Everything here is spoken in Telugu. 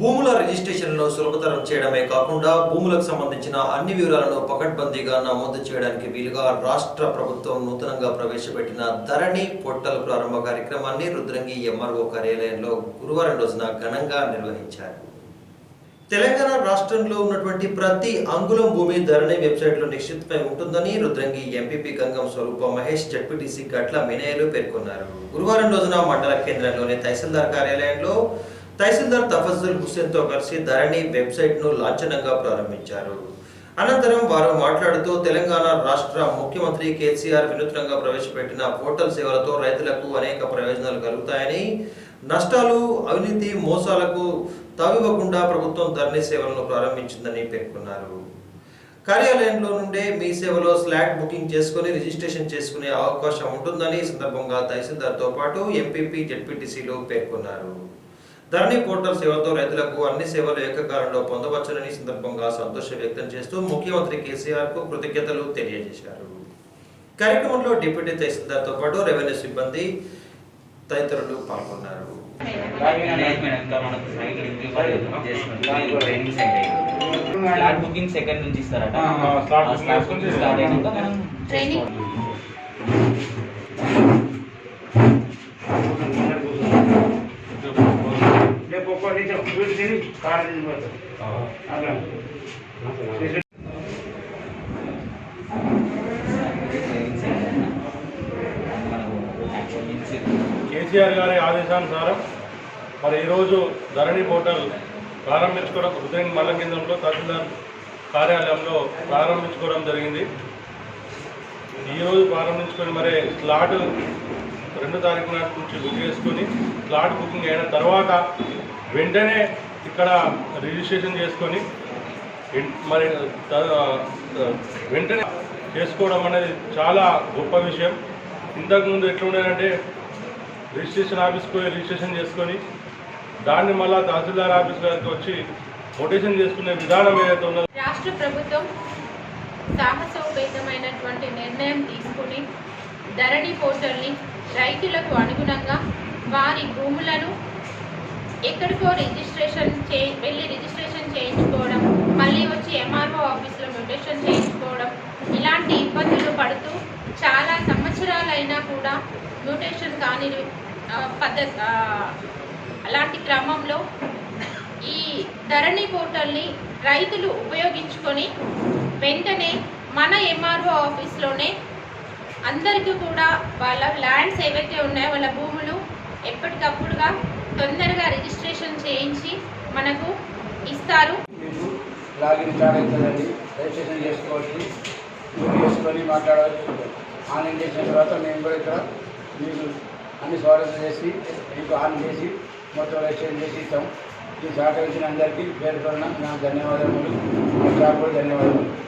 భూముల రిజిస్ట్రేషన్లను సులభతరం చేయడమే కాకుండా భూములకు సంబంధించిన అన్ని వివరాలను పకడ్బందీగా నమోదు చేయడానికి వీలుగా రాష్ట్ర ప్రభుత్వం నూతనంగా ప్రవేశపెట్టిన ధరణి పోర్టల్ ప్రారంభ కార్యక్రమాన్ని రుద్రంగి ఎంఆర్ఓ కార్యాలయంలో గురువారం రోజున ఘనంగా నిర్వహించారు. తెలంగాణ రాష్ట్రంలో ఉన్నటువంటి ప్రతి అంగుళం భూమి ధరణి వెబ్సైట్లో నిశ్చితమై ఉంటుందని రుద్రంగి ఎంపీపీ గంగం స్వరూప మహేష్ జడ్పీటీసీ గట్ల మినయలు పేర్కొన్నారు. గురువారం రోజున మండల కేంద్రంలోని తహసీల్దార్ కార్యాలయంలో తహసీల్దార్ తఫజుల్ హుస్సేన్తో కలిసి ధరణి వెబ్సైట్ను లాంఛనంగా ప్రారంభించారు. అనంతరం వారు మాట్లాడుతూ తెలంగాణ రాష్ట్ర ముఖ్యమంత్రి కేసీఆర్ వినూత్నంగా ప్రవేశపెట్టిన పోర్టల్ సేవలతో రైతులకు అనేక ప్రయోజనాలు కలుగుతాయని నష్టాలు అవినీతి మోసాలకు తావివ్వకుండా ప్రభుత్వం ధరణి సేవలను ప్రారంభించిందని పేర్కొన్నారు. కార్యాలయంలో నుండే మీ సేవలో స్లాట్ బుకింగ్ చేసుకుని రిజిస్ట్రేషన్ చేసుకునే అవకాశం ఉంటుందని ఈ సందర్భంగా తహసీల్దార్తో పాటు ఎంపీపీ జెడ్పీటీసీలు పేర్కొన్నారు. ధరణి పోర్టల్ సేవతో రైతులకు అన్ని సేవలు ఏకకాలంలో పొందవచ్చునని సందర్భంగా సంతోషం వ్యక్తం చేస్తూ ముఖ్యమంత్రి కేసీఆర్కు కృతజ్ఞతలు తెలియజేశారు. కార్యక్రమంలో డిప్యూటీ తహసీల్దార్తో పాటు రెవెన్యూ సిబ్బంది తదితరులు పాల్గొన్నారు. ట్రైనింగ్ బుకింగ్ సెకండ్ నుంచి ఇస్తారట. స్టార్ట్ అయినాక మనం. వీడు తిని తినిపోతాడు అట్లా కేసీఆర్ గారి ఆదేశానుసారం మరి ఈరోజు ధరణి పోర్టల్ ప్రారంభించుకోవడం హృదయం మండల కేంద్రంలో తహసీల్దార్ కార్యాలయంలో ప్రారంభించుకోవడం జరిగింది. ఈరోజు ప్రారంభించుకొని మరి స్లాట్ రెండు తారీఖు నాటి నుంచి బుక్ చేసుకొని స్లాట్ బుకింగ్ అయిన తర్వాత వెంటనే ఇక్కడ రిజిస్ట్రేషన్ చేసుకొని మరి వెంటనే చేసుకోవడం అనేది చాలా గొప్ప విషయం. ఇంతకుముందు ఎట్లుండేదంటే రిజిస్ట్రేషన్ ఆఫీస్కి పోయి రిజిస్ట్రేషన్ చేసుకొని దాన్ని మళ్ళా తహసీల్దార్ ఆఫీస్ గారికి వచ్చి కొటేషన్ చేసుకునే విధానం ఏదైతే ఉన్నదో రాష్ట్ర ప్రభుత్వం సాహసోపేతమైనటువంటి నిర్ణయం తీసుకుని ధరణి పోర్టల్ని రైతులకు అనుగుణంగా వారి భూములను ఎక్కడికో రిజిస్ట్రేషన్ చే వెళ్ళి రిజిస్ట్రేషన్ చేయించుకోవడం మళ్ళీ వచ్చి ఎంఆర్ఓ ఆఫీస్లో మ్యూటేషన్ చేయించుకోవడం ఇలాంటి ఇబ్బందులు పడుతూ చాలా సంవత్సరాలైనా కూడా మ్యూటేషన్ కాని పద్ధతి అలాంటి క్రమంలో ఈ ధరణి పోర్టల్ని రైతులు ఉపయోగించుకొని వెంటనే మన ఎంఆర్ఓ ఆఫీస్లోనే అందరికీ కూడా వాళ్ళ ల్యాండ్స్ ఏవైతే ఉన్నాయో వాళ్ళ భూములు ఎప్పటికప్పుడుగా తొందరగా రిజిస్ట్రేషన్ చేయించి మనకు ఇస్తారు. మీకు లాగిన్ స్టార్ట్ అవుతుందండి రిజిస్ట్రేషన్ చేసుకోవచ్చు బుక్ చేసుకొని మాట్లాడవచ్చు. ఆన్లైన్ చేసిన తర్వాత మేము కూడా ఇక్కడ మీకు అన్ని సౌలభ్యం చేసి మీకు ఆన్ చేసి మొత్తం రిజిస్ట్రేషన్ చేసి ఇస్తాం. ఈ సహకరించిన అందరికీ పేరు నా ధన్యవాదములు మీ ధన్యవాదములు.